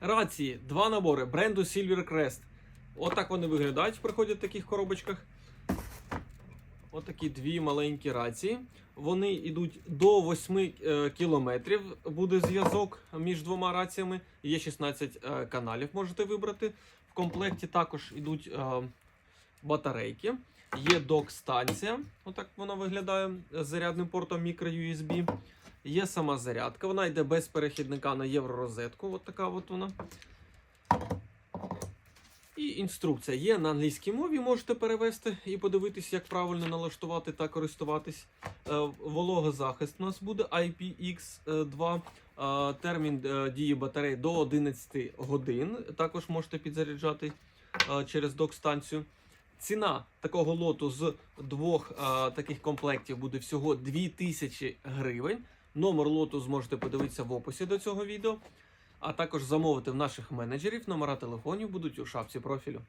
Рації, два набори бренду Silvercrest. Отак вони виглядають, приходять в таких коробочках. Отакі дві маленькі рації. Вони йдуть до 8 е, кілометрів. Буде зв'язок між двома раціями. Є 16 е, каналів, можете вибрати. В комплекті також йдуть е, батарейки. Є док-станція. Отак вона виглядає з зарядним портом microUSB. Є сама зарядка. Вона йде без перехідника на євророзетку. От така от вона. І інструкція є на англійській мові. Можете перевести і подивитись, як правильно налаштувати та користуватись. Е, Вологозахист у нас буде IPX2. Е, Термін е, дії батареї до 11 годин. Також можете підзаряджати через док-станцію. Ціна такого лоту з двох таких комплектів буде всього 2000 гривень. Номер лоту зможете подивитися в описі до цього відео, а також замовити в наших менеджерів. Номера телефонів будуть у шапці профілю.